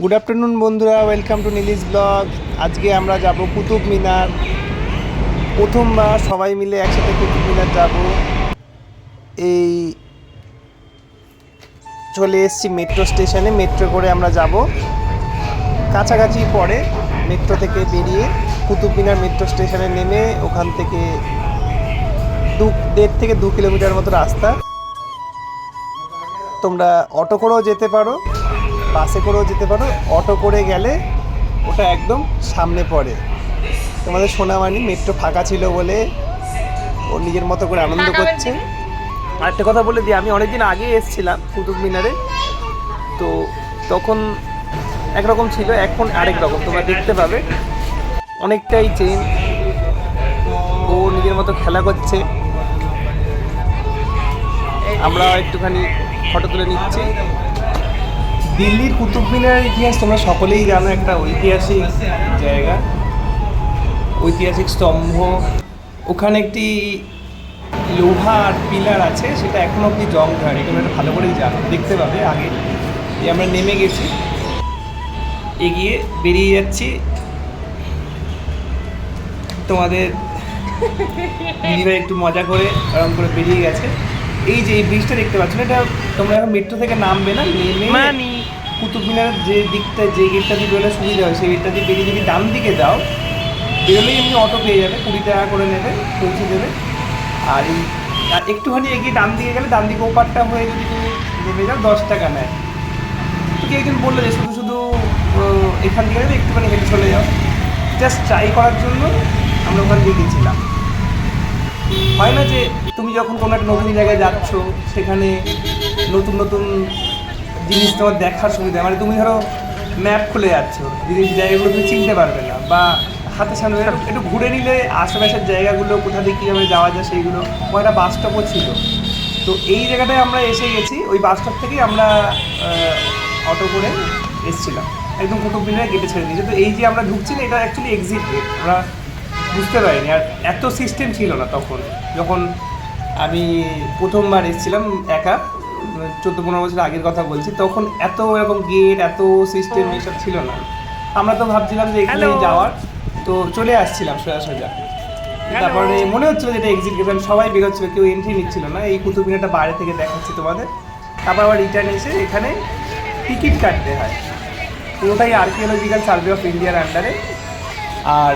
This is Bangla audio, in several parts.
গুড আফটারনুন বন্ধুরা। ওয়েলকাম টু নীলিস ব্লগ আজকে আমরা যাব কুতুব মিনার। প্রথমবার সবাই মিলে একসাথে কুতুব মিনার যাব। এই চলে এসেছি মেট্রো স্টেশনে মেট্রো করে আমরা যাব। কাছাকাছি পরে মেট্রো থেকে বেরিয়ে কুতুব মিনার মেট্রো স্টেশনে নেমে ওখান থেকে দু, দেড় থেকে দু কিলোমিটার মতো রাস্তা। তোমরা অটো করেও যেতে পারো। বাসে করেও যেতে পারো অটো করে গেলে ওটা একদম সামনে পড়ে। তোমাদের সোনামানি মেট্রো ফাঁকা ছিল বলে ও নিজের মতো করে আনন্দ করছে। আরেকটা কথা বলে দিই আমি অনেকদিন আগে এসেছিলাম কুতুব মিনারে। তো তখন একরকম ছিল এখন আরেক রকম তোমরা দেখতে পাবে। অনেকটাই চেঞ্জ। ও নিজের মতো খেলা করছে। আমরা একটুখানি ফটো তুলে নিচ্ছি। দিল্লির কুতুব মিনারের ইতিহাস তোমরা সকলেই জানো, একটা ঐতিহাসিক জায়গা, ঐতিহাসিক স্তম্ভ। ওখানে একটি লোহার পিলার আছে, সেটা এখনও অব্দি জং ধরে এখানে একটা ভালো করেই জানো, দেখতে পাবে আগে। যে আমরা নেমে গেছি, এগিয়ে বেরিয়ে যাচ্ছি। তোমাদের দিদিভাই একটু মজা করে আরাম করে বেরিয়ে গেছে। এই যে এই ব্রিজটা দেখতে পাচ্ছ এটা তোমরা এখন মেট্রো থেকে নামবে না, নেমে। কুতুব মিনারের যে দিকটা, যে গেটটা দিয়ে বেরোলে সুবিধা হয়, সেই গেটটা দিয়ে বেরিয়ে যদি ডান দিকে যাও, বেরোলেই এমনি অটো পেয়ে যাবে, কুড়ি টাকা করে নেবে, পৌঁছে দেবে। আর এই একটুখানি এগিয়ে ডান দিকে গেলে ডান দিকে ওপারটা হয়ে যদি তুমি নেমে যাও, দশ টাকা নেয়। তো কেউ একজন বলল যে শুধু শুধু এখান থেকে একটুখানি হেঁটে চলে যাও। জাস্ট ট্রাই করার জন্য আমরা ওখান দিয়ে গেছিলাম। হয় না যে তুমি যখন কোনো একটা নতুন জায়গায় যাচ্ছ, সেখানে নতুন নতুন জিনিস তোমার দেখার সুবিধা মানে তুমি ধরো ম্যাপ খুলে যাচ্ছ জিনিস জায়গাগুলো তুমি চিনতে পারবে না, বা হাতে সামনে একটু- ঘুরে নিলে আশেপাশের জায়গাগুলো, কোথা দিয়ে কীভাবে যাওয়া যায় সেইগুলো ও একটা বাস স্টপও ছিল। তো এই জায়গাটায় আমরা এসে গেছি, ওই বাস স্টপ থেকেই আমরা অটো করে এসেছিলাম। একদম কুতুব মিনারে গেটে ছেড়ে দিয়েছে। তো এই যে আমরা ঢুকছি না, এটা অ্যাকচুয়ালি এক্সিট গেট আমরা বুঝতে পারিনি। আর এত সিস্টেম ছিল না তখন, যখন আমি প্রথমবার এসেছিলাম একা। চোদ্দ পনেরো বছর আগের কথা বলছি তখন এত এরকম গেট এত সিস্টেম এসব ছিল না। আমরা তো ভাবছিলাম যে এখানে যাওয়ার তো চলে আসছিলাম সোজা সোজা। তারপরে মনে হচ্ছিল যে এটা এক্সিট গেট সবাই বেরোচ্ছিল কেউ এন্ট্রি নিচ্ছিল না। এই কুতুব মিনারটা বাইরে থেকে দেখাচ্ছি তোমাদের। তারপর আবার রিটার্ন এসে এখানে টিকিট কাটতে হয়। পুরোটাই আর্কিওলজিক্যাল সার্ভে অফ ইন্ডিয়ার আন্ডারে আর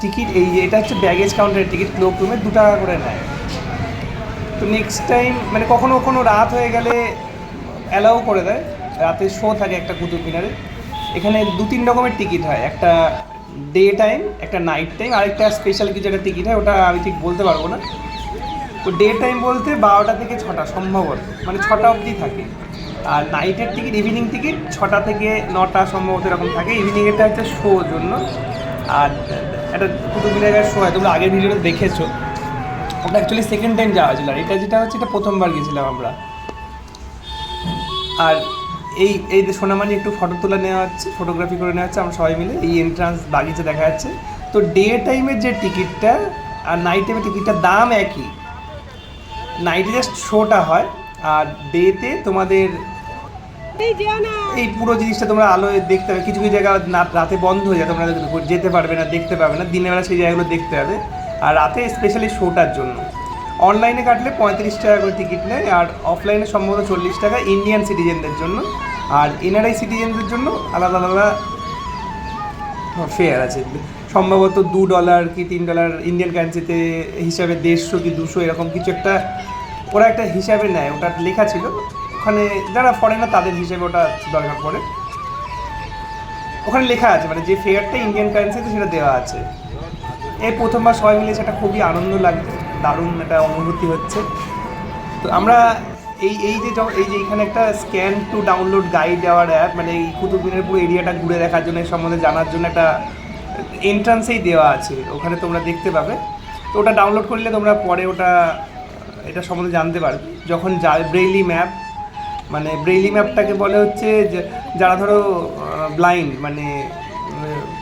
টিকিট এই এটা হচ্ছে ব্যাগেজ কাউন্টারের টিকিট ক্লোক রুমে দু টাকা করে নেয়। তো নেক্সট টাইম মানে কখনো কখনো রাত হয়ে গেলে অ্যালাউ করে দেয়। রাতে শো থাকে একটা কুতুব মিনারে। এখানে দু তিন রকমের টিকিট হয়। একটা ডে টাইম একটা নাইট টাইম আরেকটা স্পেশাল কিছু একটা টিকিট হয়, ওটা আমি ঠিক বলতে পারব না। তো ডে টাইম বলতে বারোটা থেকে ছটা সম্ভবত। মানে ছটা অবধি থাকে। আর নাইটের টিকিট ইভিনিং টিকিট ছটা থেকে নটা সম্ভবত এরকম থাকে। ইভিনিংয়েরটা হচ্ছে শো জন্য। আর একটা কুতুব মিনারের শো হয়। তোমরা আগের ভিডিওটা দেখেছ। ওটা অ্যাকচুয়ালি সেকেন্ড টাইম যাওয়া ছিল আর এটা যেটা হচ্ছে এটা প্রথমবার গেছিলাম আমরা। আর এই এই যে সোনামানি একটু ফটো তোলা নেওয়া হচ্ছে ফটোগ্রাফি করে নেওয়া হচ্ছে আমরা সবাই মিলে এই এন্ট্রান্স বাগিচা দেখা যাচ্ছে। তো ডে টাইমের যে টিকিটটা আর নাইট টাইমের টিকিটটার দাম একই। নাইটে জাস্ট শোটা হয় আর ডেতে তোমাদের এই পুরো জিনিসটা তোমরা আলোয় দেখতে হবে কিছু কিছু জায়গা রাতে বন্ধ হয়ে যায় তোমরা যেতে পারবে না দেখতে পারবে না দিনের বেলা সেই জায়গাগুলো দেখতে হবে আর রাতে স্পেশালি শোটার জন্য। অনলাইনে কাটলে পঁয়ত্রিশ টাকা করে টিকিট নেয় আর অফলাইনে সম্ভবত চল্লিশ টাকা ইন্ডিয়ান সিটিজেনদের জন্য। আর এনআরআই সিটিজেনদের জন্য আলাদা আলাদা ফেয়ার আছে। সম্ভবত দু ডলার কি তিন ডলার ইন্ডিয়ান কারেন্সিতে হিসাবে দেড়শো কি দুশো এরকম কিছু একটা ওরা একটা হিসাবে নেয়। ওটা লেখা ছিল। ওখানে যারা ফরেনার তাদের হিসেবে ওটা দরকার পড়ে। ওখানে লেখা আছে মানে যে ফেয়ারটা ইন্ডিয়ান কারেন্সিতে সেটা দেওয়া আছে। এই প্রথমবার সবাই মিলে সেটা খুবই আনন্দ লাগছে দারুণ একটা অনুভূতি হচ্ছে। তো আমরা এই এই যে এই যে এখানে একটা স্ক্যান টু ডাউনলোড গাইড দেওয়ার অ্যাপ মানে এই কুতুব মিনারের পুরো এরিয়াটা ঘুরে দেখার জন্য সম্বন্ধে জানার জন্য একটা এন্ট্রান্সেই দেওয়া আছে, ওখানে তোমরা দেখতে পাবে। তো ওটা ডাউনলোড করলে তোমরা পরে ওটা, এটা সম্বন্ধে জানতে পারবে। যখন যা ব্রেইলি ম্যাপ মানে ব্রেইলি ম্যাপটাকে বলে হচ্ছে যারা ধরো ব্লাইন্ড মানে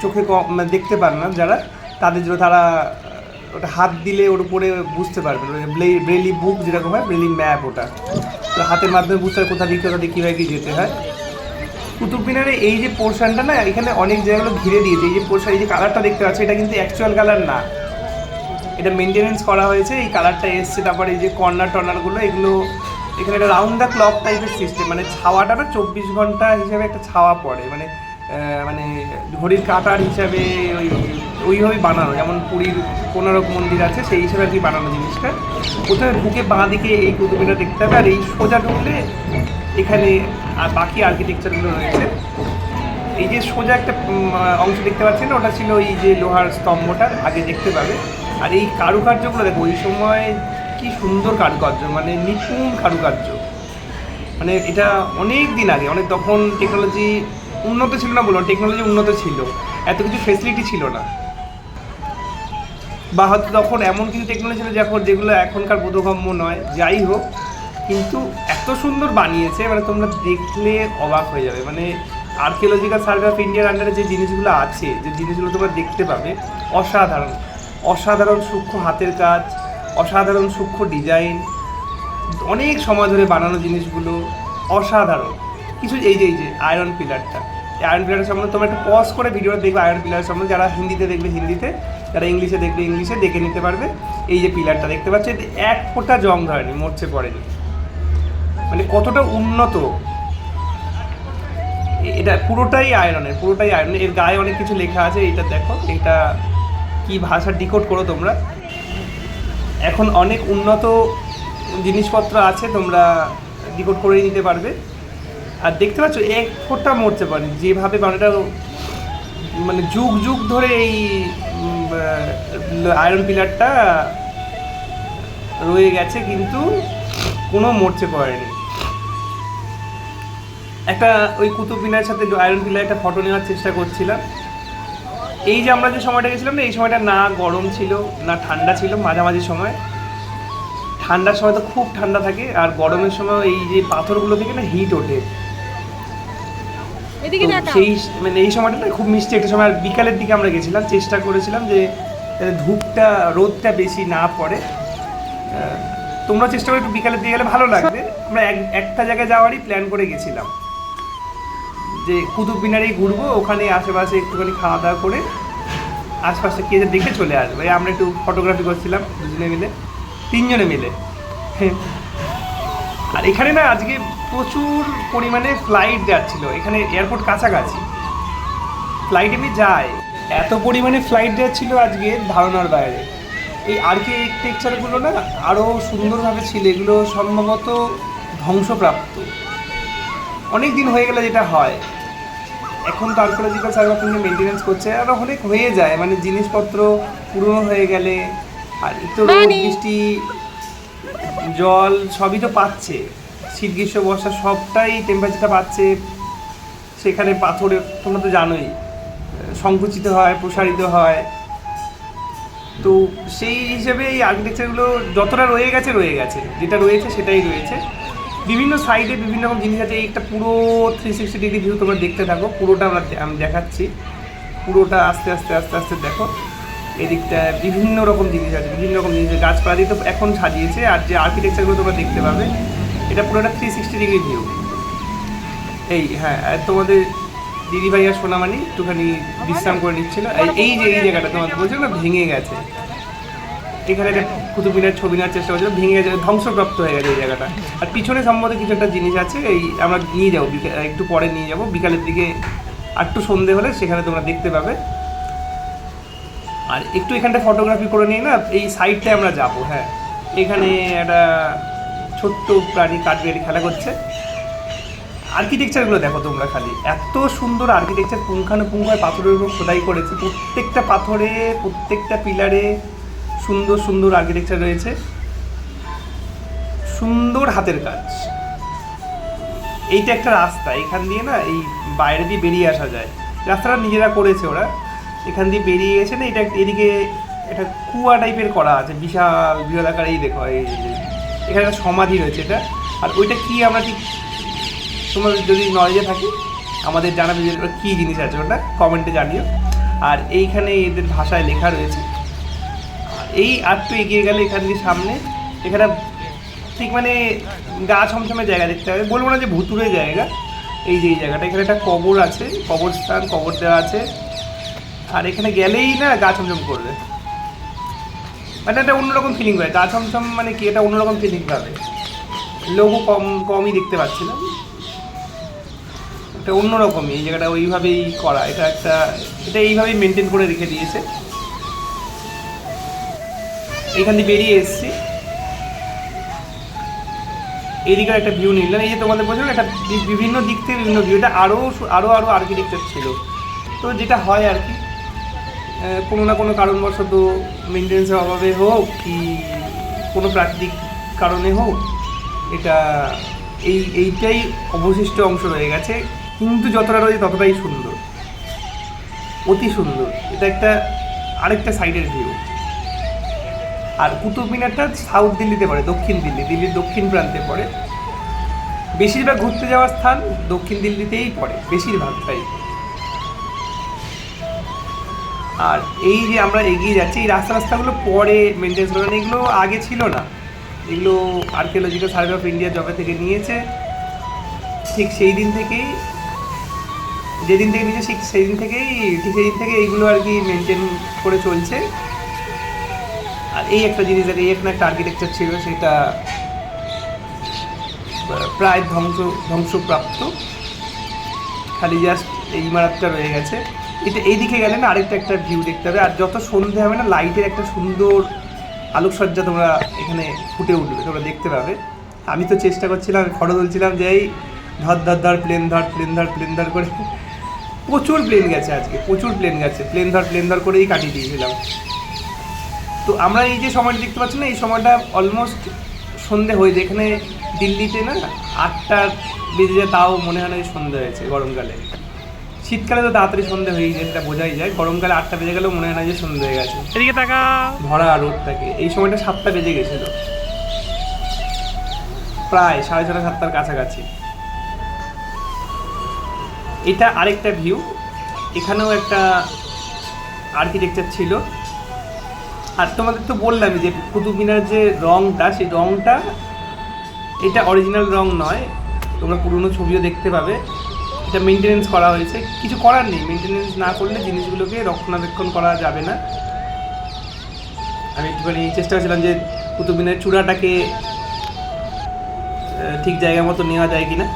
চোখে কম মানে দেখতে পারে না যারা তাদের জন্য তারা ওটা হাত দিলে ওর উপরে বুঝতে পারবে। ব্রেলি বুক যেরকম হয়, ব্রেলি ম্যাপ ওটা। তো হাতের মাধ্যমে বুঝতে হয় কোথা দিয়ে কোথা দিয়ে কীভাবে কী যেতে হয়। কুতুব মিনারে এই যে পোর্শনটা না, এখানে অনেক জায়গাগুলো ঘিরে দিয়েছে। এই যে পোর্শন, এই যে কালারটা দেখতে পাচ্ছ, এটা কিন্তু অ্যাকচুয়াল কালার না। এটা মেনটেনেন্স করা হয়েছে, এই কালারটা এসছে। তারপরে এই যে কর্নার টর্নারগুলো এগুলো, এখানে একটা রাউন্ড দ্য ক্লক টাইপের সিস্টেম মানে ছাওয়াটা না, চব্বিশ ঘণ্টা হিসাবে একটা ছাওয়া পড়ে। মানে মানে ঘড়ির কাঁটার হিসাবে ওই, ওইভাবেই বানানো। যেমন পুরীর কোনারক মন্দির আছে, সেই হিসাবে আর কি বানানো জিনিসটা। প্রথমে ঢুকে বাঁ দিকে এই কুতুবিটা দেখতে হবে, আর এই সোজা ঢুকলে এখানে আর বাকি আর্কিটেকচারগুলো রয়েছে। এই যে সোজা একটা অংশ দেখতে পাচ্ছেন, ওটা ছিল এই যে লোহার স্তম্ভটা, আগে দেখতে পাবে। আর এই কারুকার্যগুলো দেখো, ওই সময় কি সুন্দর কারুকার্য মানে নিপুণ কারুকার্য। মানে এটা অনেক দিন আগে, অনেক তখন টেকনোলজি উন্নত ছিল না বলুন টেকনোলজি উন্নত ছিল। এত কিছু ফেসিলিটি ছিল না। বা হয়তো তখন এমন কিছু টেকনোলজি ছিল যখন যেগুলো এখনকার বোধগম্য নয়। যাই হোক, কিন্তু এত সুন্দর বানিয়েছে মানে তোমরা দেখলে অবাক হয়ে যাবে। মানে আর্কিওলজিক্যাল সার্ভে অফ ইন্ডিয়ার আন্ডারে যে জিনিসগুলো আছে, যে জিনিসগুলো তোমরা দেখতে পাবে, অসাধারণ। অসাধারণ সূক্ষ্ম হাতের কাজ, অসাধারণ সূক্ষ্ম ডিজাইন অনেক সময় ধরে বানানো জিনিসগুলো অসাধারণ। কিছু এই যে এই যে আয়রন পিলারটা আয়রন পিলারের সম্বন্ধে তোমরা একটু পজ করে ভিডিওটা দেখবে আয়রন পিলার সম্বন্ধে। যারা হিন্দিতে দেখবে হিন্দিতে, যারা ইংলিশে দেখবে ইংলিশে, দেখে নিতে পারবে। এই যে পিলারটা দেখতে পাচ্ছ, এতে এক ফোঁটা জং ধরেনি, মরছে পড়েনি মানে কতটা উন্নত। এটা পুরোটাই আয়রনের পুরোটাই আয়রন এর। গায়ে অনেক কিছু লেখা আছে এটা দেখো এটা কি ভাষা ডিকোড করো তোমরা। এখন অনেক উন্নত জিনিসপত্র আছে, তোমরা ডিকোড করে নিতে পারবে। আর দেখতে পাচ্ছ, এক ফোঁটা মরতে পারে যেভাবে এটা মানে যুগ যুগ ধরে এই আয়রন পিলারটা রয়ে গেছে, কিন্তু কোনো মরচে পড়েনি একটা ওই কুতুব মিনারের সাথে আয়রন পিলার একটা ফটো নেওয়ার চেষ্টা করছিলাম। এই যে আমরা যে সময়টা গেছিলাম না, এই সময়টা না গরম ছিল, না ঠান্ডা ছিল, মাঝামাঝি সময়। ঠান্ডার সময় তো খুব ঠান্ডা থাকে, আর গরমের সময় এই যে পাথরগুলো থেকে না হিট ওঠে। সেই মানে এই সময়টা খুব মিষ্টি। একটা সময় বিকালের দিকে আমরা গেছিলাম চেষ্টা করেছিলাম যে ধূপটা রোদটা বেশি না পড়ে। তোমরা চেষ্টা করে একটু বিকালের দিকে গেলে ভালো লাগবে। আমরা এক একটা জায়গায় যাওয়ারই প্ল্যান করে গেছিলাম। যে কুতুব মিনারেই ঘুরবো ওখানে আশেপাশে একটুখানি খাওয়া দাওয়া করে আশপাশটা কে দেখে চলে আসব। আমরা একটু ফটোগ্রাফি করছিলাম দুজনে মিলে তিনজনে মিলে। আর এখানে না আজকে প্রচুর পরিমাণে ফ্লাইট যাচ্ছিল। এখানে এয়ারপোর্ট কাছাকাছি। ফ্লাইট এমনি যায়। এত পরিমাণে ফ্লাইট যাচ্ছিল আজকে ধারণার বাইরে। এই আর্কিটেকচারগুলো না আরও সুন্দরভাবে ছিল। এগুলো সম্ভবত ধ্বংসপ্রাপ্ত। অনেক দিন হয়ে গেলে যেটা হয়। এখন তো archaeological survey of India maintenance করছে। আর অনেক হয়ে যায়। মানে জিনিসপত্র পুরনো হয়ে গেলে আর একটু মানে- বৃষ্টি জল সবই তো পাচ্ছে। শীত, গ্রীষ্ম, বর্ষা সবটাই টেম্পারেচারটা পাচ্ছে। সেখানে পাথরে, তোমরা তো জানোই, সংকুচিত হয়, প্রসারিত হয়। তো সেই হিসেবে এই আর্কিটেকচারগুলো যতটা রয়ে গেছে রয়ে গেছে। যেটা রয়েছে, সেটাই রয়েছে। বিভিন্ন সাইডে বিভিন্ন রকম জিনিস আছে। একটা পুরো থ্রি সিক্সটি ডিগ্রি ভিউ তোমরা দেখতে থাকো। পুরোটা আমরা আমি দেখাচ্ছি। পুরোটা আস্তে আস্তে আস্তে আস্তে দেখো। এদিকটা বিভিন্ন রকম জিনিস আছে, বিভিন্ন রকম জিনিস গাছপালা দিয়ে তো এখন সাজিয়েছে, আর যে আর্কিটেকচারগুলো তোমরা দেখতে পাবে, এটা পুরোটা থ্রি সিক্সটি ডিগ্রি ভিউ এই হ্যাঁ তোমাদের দিদি ভাই আর সোনামানি একটুখানি বিশ্রাম করে নিচ্ছিল। এই- যে, এই জায়গাটা তোমাদের বলছো না, ভেঙে গেছে। এখানে একটা কুতুব মিনার ছবি নেওয়ার চেষ্টা করছিল, ভেঙে গেছে, ধ্বংসপ্রাপ্ত হয়ে গেছে এই জায়গাটা। আর পিছনে সম্ভবত কিছু একটা জিনিস আছে, এই আমরা নিয়ে যাব একটু পরে নিয়ে যাব। বিকালের দিকে আর একটু সন্ধে হলে সেখানে তোমরা দেখতে পাবে। আর একটু এখানটা ফটোগ্রাফি করে নিয়ে না, এই সাইডটায় আমরা যাব হ্যাঁ। এখানে একটা ছোট্ট প্রাণী কাঠবিড়ালি খেলা করছে। আর্কিটেকচারগুলো দেখো তোমরা খালি। এত সুন্দর আর্কিটেকচার পুঙ্খানুপুঙ্খ পাথরের উপর খোদাই করেছে। প্রত্যেকটা পাথরে, প্রত্যেকটা পিলারে সুন্দর সুন্দর আর্কিটেকচার রয়েছে। সুন্দর হাতের কাজ। এইটা একটা রাস্তা। এখান দিয়ে না এই বাইরে দিয়ে বেরিয়ে আসা যায়। রাস্তাটা নিজেরা করেছে ওরা। এখান দিয়ে বেরিয়ে এসে না, এটা এদিকে একটা কুয়া টাইপের করা আছে, বিশাল বৃহদাকার এই দেখো, এই এখানে একটা সমাধি রয়েছে এটা। আর ওইটা কি আমরা ঠিক তোমার যদি নলেজে থাকি, আমাদের জানাবে যে ওটা কী জিনিস আছে, ওটা কমেন্টে জানিও। আর এইখানে এদের ভাষায় লেখা রয়েছে। এই আর একটু এগিয়ে গেলে এখান দিয়ে সামনে, এখানে ঠিক মানে গা ছমছমে জায়গা দেখতে হবে। বলব না যে ভুতুরে জায়গা, এই যে এই জায়গাটা, এখানে একটা কবর আছে, কবরস্থান, কবর দেওয়া আছে। আর এখানে গেলেই না গা ছমছম করবে। মানে একটা অন্যরকম ফিলিং হয় গা ছমছম মানে কি? এটা অন্যরকম ফিলিং পাবে। লোকও কম, কমই দেখতে পাচ্ছিলাম। এটা অন্যরকমই, এই জায়গাটা ওইভাবেই করা। এটা একটা, এটা এইভাবেই মেনটেন করে রেখে দিয়েছে। এখান দিয়ে বেরিয়ে এসেছি। এদিকের একটা ভিউ নিলাম। এই যে তোমাদের বলছিলাম একটা বিভিন্ন দিক থেকে বিভিন্ন ভিউ এটা আরও আরও আরও আর্কিটেকচার ছিল। তো যেটা হয় আর কি কোনো না কোনো কারণবশত মেনটেন্সের অভাবে হোক কি কোনো প্রাকৃতিক কারণে হোক, এটা এই, এইটাই অবশিষ্ট অংশ রয়ে গেছে। কিন্তু যতটা রয়েছে ততটাই সুন্দর। অতি সুন্দর। এটা একটা আরেকটা সাইডের ভিউ আর কুতুব মিনারটা সাউথ দিল্লিতে পড়ে, দক্ষিণ দিল্লি। দিল্লির দক্ষিণ প্রান্তে পড়ে। বেশিরভাগ ঘুরতে যাওয়ার স্থান দক্ষিণ দিল্লিতেই পড়ে বেশিরভাগটাই আর এই যে আমরা এগিয়ে যাচ্ছি, এই রাস্তা রাস্তাগুলো পরে মেনটেন্স করে এগুলো আগে ছিল না। এগুলো আর্কিওলজিক্যাল সার্ভে অফ ইন্ডিয়া জবে থেকে নিয়েছে। ঠিক সেই দিন থেকেই, যেদিন থেকে নিয়েছে, ঠিক সেই দিন থেকেই, ঠিক সেই দিন থেকে এইগুলো আর কি মেনটেন করে চলছে। আর এই একটা জিনিস আর এই এখানে একটা আর্কিটেকচার ছিল, সেটা প্রায় ধ্বংস, ধ্বংসপ্রাপ্ত। খালি জাস্ট এই ইমারতটা রয়ে গেছে। এটা এই দিকে গেলে না আরেকটা একটা ভিউ দেখতে হবে। আর যত সন্ধে হবে না লাইটের একটা সুন্দর আলোকসজ্জা তোমরা এখানে ফুটে উঠবে, তোমরা দেখতে পাবে। আমি তো চেষ্টা করছিলাম, ফটো তুলছিলাম যে এই ধর ধর ধর প্লেন ধর প্লেন ধর প্লেন ধর করে। প্রচুর প্লেন গেছে আজকে, প্রচুর প্লেন গেছে। প্লেন ধর প্লেন ধর করেই কাটিয়ে দিয়েছিলাম। তো আমরা এই যে সময়টা দেখতে পাচ্ছি না, এই সময়টা অলমোস্ট সন্ধে হয়ে যায়। এখানে দিল্লিতে না আটটা বেজে যায়, তাও মনে হয় না সন্ধে হয়েছে গরমকালে। শীতকালে তো তাড়াতাড়ি সন্ধে হয়ে যায় সেটা বোঝাই যায়। গরমকালে আটটা বেজে গেলেও মনে হয় না যে সন্ধে হয়ে গেছে। এদিকে তাকা। ভরা রোদটাকে। এই সময়টা সাতটা বেজে গেছিল। প্রায় সাড়ে ছটা সাতটার কাছাকাছি। এটা আরেকটা ভিউ এখানেও একটা আর্কিটেকচার ছিল। আর তোমাদের তো বললাম যে কুতুব মিনার যে রংটা সেই রংটা এটা অরিজিনাল রং নয়। তোমরা পুরনো ছবিও দেখতে পাবে। এটা মেনটেনেন্স করা হয়েছে। কিছু করার নেই। মেনটেনেন্স না করলে জিনিসগুলোকে রক্ষণাবেক্ষণ করা যাবে না। আমি একটুখানি চেষ্টা করছিলাম যে কুতুব মিনারের চূড়াটাকে ঠিক জায়গা মতো নেওয়া যায় কিনা।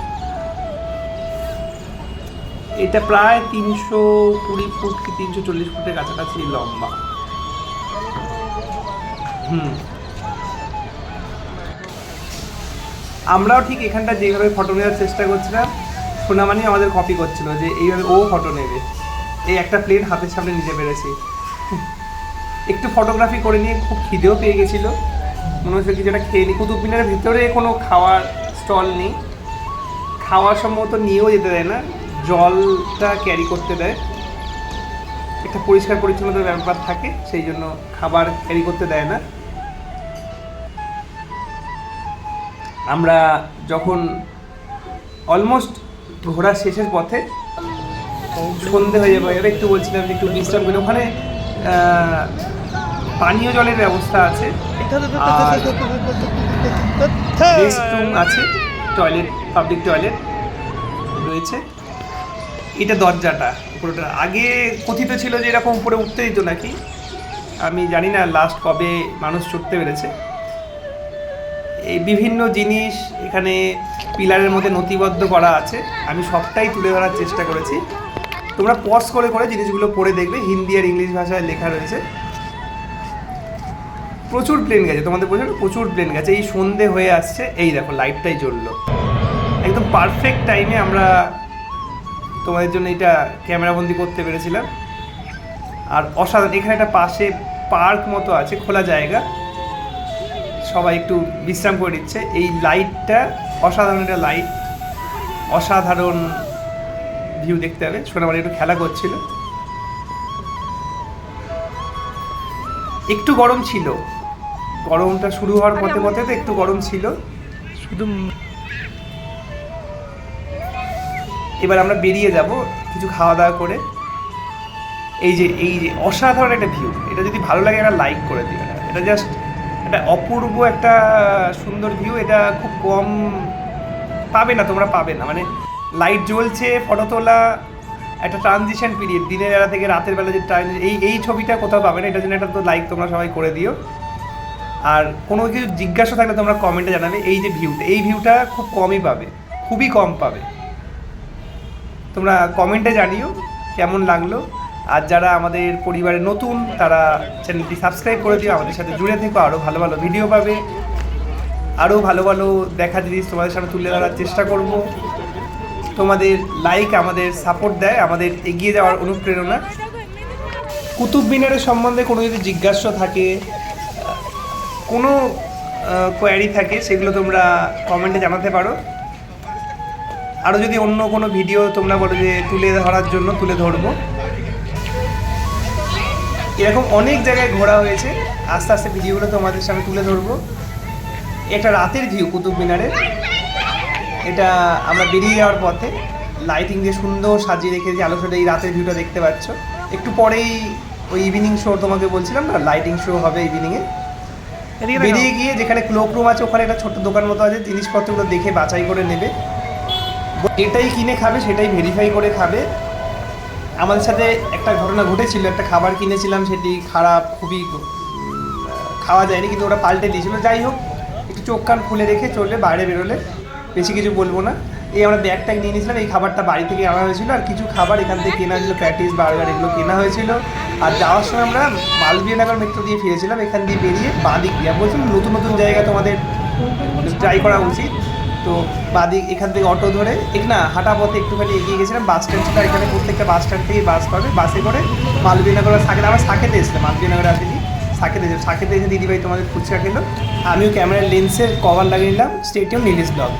এটা প্রায় তিনশো কুড়ি ফুট কি তিনশো চল্লিশ ফুটের কাছাকাছি লম্বা। হুম। আমরাও ঠিক এখানটা যেভাবে ফটো নেওয়ার চেষ্টা করছিলাম সোনামানি আমাদের কপি করছিল যে এইভাবে ও ফটো নেবে। এই একটা প্লেন হাতের সামনে নিতে পেরেছি। একটু ফটোগ্রাফি করে নিয়ে খুব খিদেও পেয়ে গেছিল। মনে হচ্ছে কিছু একটা খেয়ে নি। কুতুব মিনারের ভিতরে কোনো খাওয়ার স্টল নেই। খাওয়ার সম্ভবত নিয়েও যেতে দেয় না। জলটা ক্যারি করতে দেয়। একটা পরিষ্কার পরিচ্ছন্নতার ব্যাপার থাকে, সেই জন্য খাবার ক্যারি করতে দেয় না। আমরা যখন অলমোস্ট ঘোরা শেষের পথে সন্ধে হয়ে যাবে। এবার একটু বলছিলাম যে একটু বিশ্রাম করি। ওখানে পানীয় জলের ব্যবস্থা আছে। আছে টয়লেট পাবলিক টয়লেট রয়েছে। এটা দরজাটা উপরটা আগে কথিত ছিল যে এরকম উপরে উঠতে দিত নাকি? আমি জানি না লাস্ট কবে মানুষ চড়তে পেরেছে। এই বিভিন্ন জিনিস এখানে পিলারের মধ্যে নথিবদ্ধ করা আছে। আমি সবটাই তুলে ধরার চেষ্টা করেছি। তোমরা পজ করে করে জিনিসগুলো পড়ে দেখবে। হিন্দি আর ইংলিশ ভাষায় লেখা রয়েছে। প্রচুর প্লেন গেছে। তোমাদের বোঝো প্রচুর প্লেন গেছে। এই সন্ধে হয়ে আসছে। এই দেখো লাইটটাই জ্বললো। একদম পারফেক্ট টাইমে আমরা তোমাদের জন্য এটা ক্যামেরাবন্দি করতে পেরেছিলাম। আর অসাধারণ, এখানে একটা পাশে পার্ক মতো আছে, খোলা জায়গা। সবাই একটু বিশ্রাম করে দিচ্ছে এই লাইটটা অসাধারণ একটা লাইট অসাধারণ ভিউ দেখতে হবে। সোনামারি একটু খেলা করছিল। একটু গরম ছিল। গরমটা শুরু হওয়ার পথে পথে তো একটু গরম ছিল। শুধু এবার আমরা বেরিয়ে যাব কিছু খাওয়া দাওয়া করে। এই যে এই যে অসাধারণ একটা ভিউ এটা যদি ভালো লাগে একটা লাইক করে দিবে এটা জাস্ট একটা অপূর্ব একটা সুন্দর ভিউ এটা খুব কম পাবে না, তোমরা পাবে না। মানে লাইট জ্বলছে ফটো তোলা, একটা ট্রানজিশন পিরিয়ড দিনের বেলা থেকে রাতের বেলা যে এই এই ছবিটা কোথাও পাবে না এটার জন্য একটা তো লাইক তোমরা সবাই করে দিও। আর কোনো কিছু জিজ্ঞাসা থাকলে তোমরা কমেন্টে জানাবে, এই যে ভিউটা এই ভিউটা খুব কমই পাবে, খুবই কম পাবে। তোমরা কমেন্টে জানিও, কেমন লাগল। আর যারা আমাদের পরিবারে নতুন, তারা চ্যানেলটি সাবস্ক্রাইব করে দিও, আমাদের সাথে জুড়ে থেকো আরও ভালো ভালো ভিডিও পাবে। আরও ভালো ভালো দেখা জিনিস তোমাদের সামনে তুলে ধরার চেষ্টা করব। তোমাদের লাইক আমাদের সাপোর্ট দেয়, আমাদের এগিয়ে যাওয়ার অনুপ্রেরণা। কুতুব মিনারের সম্বন্ধে কোনো যদি জিজ্ঞাসা থাকে, কোনো কোয়ারি থাকে, সেগুলো তোমরা কমেন্টে জানাতে পারো। আরও যদি অন্য কোনো ভিডিও তোমরা বলো যে, তুলে ধরার জন্য, তুলে ধরবো। এরকম অনেক জায়গায় ঘোরা হয়েছে। আস্তে আস্তে ভিডিওগুলো তোমাদের সামনে তুলে ধরবো। এটা রাতের ভিউ কুতুব মিনারের এটা আমরা বেরিয়ে যাওয়ার পথে। লাইটিং দিয়ে সুন্দর সাজিয়ে রেখেছি। আলো আলোচনা এই রাতের ভিউটা দেখতে পাচ্ছ। একটু পরেই ওই ইভিনিং শো তোমাকে বলছিলাম না? লাইটিং শো হবে ইভিনিংয়ে বেরিয়ে গিয়ে যেখানে ক্লোক রুম আছে ওখানে একটা ছোট্ট দোকান মতো আছে। জিনিসপত্রগুলো দেখে বাছাই করে নেবে। যেটাই কিনে খাবে সেটাই ভেরিফাই করে খাবে। আমাদের সাথে একটা ঘটনা ঘটেছিল, একটা খাবার কিনেছিলাম, সেটি খারাপ, খুবই খাওয়া যায়নি, কিন্তু ওরা পাল্টে দিয়েছিল। যাই হোক, একটু চোখ কান খুলে রেখে চললে, বাইরে বেরোলে, বেশি কিছু বলব না। এই আমরা ব্যাগ ট্যাগ নিয়ে নিয়েছিলাম, এই খাবারটা বাড়ি থেকে আনা হয়েছিল, আর কিছু খাবার এখান থেকে কেনা হয়েছিল, প্যাটিস, বার্গার, এগুলো কেনা হয়েছিল। আর যাওয়ার সময় আমরা মালবিয়ানগর মেট্রো দিয়ে ফিরেছিলাম, এখান দিয়ে বেরিয়ে বাঁ দিক দিয়ে। বলছিলাম, নতুন নতুন জায়গা তোমাদের ট্রাই করা উচিত। তো বাদিক এখান থেকে অটো ধরে এক না, হাঁটা পথে একটুখানি এগিয়ে গেছিলাম বাস স্ট্যান্ড ছিল এখানে প্রত্যেকটা বাস স্ট্যান্ড থেকে বাস পাবে বাসে করে মালবীনগর সাকেতে আমরা সাকেতে এসেছিলাম, মালবীনগরে আসেনি সাকেতে এসে সাকেতে এসে দিদিভাই তোমাদের ফুচকা খেলো। আমিও ক্যামেরার লেন্সের কভার লাগিয়ে নিলাম স্টেডিয়াম নিলিস ব্লগ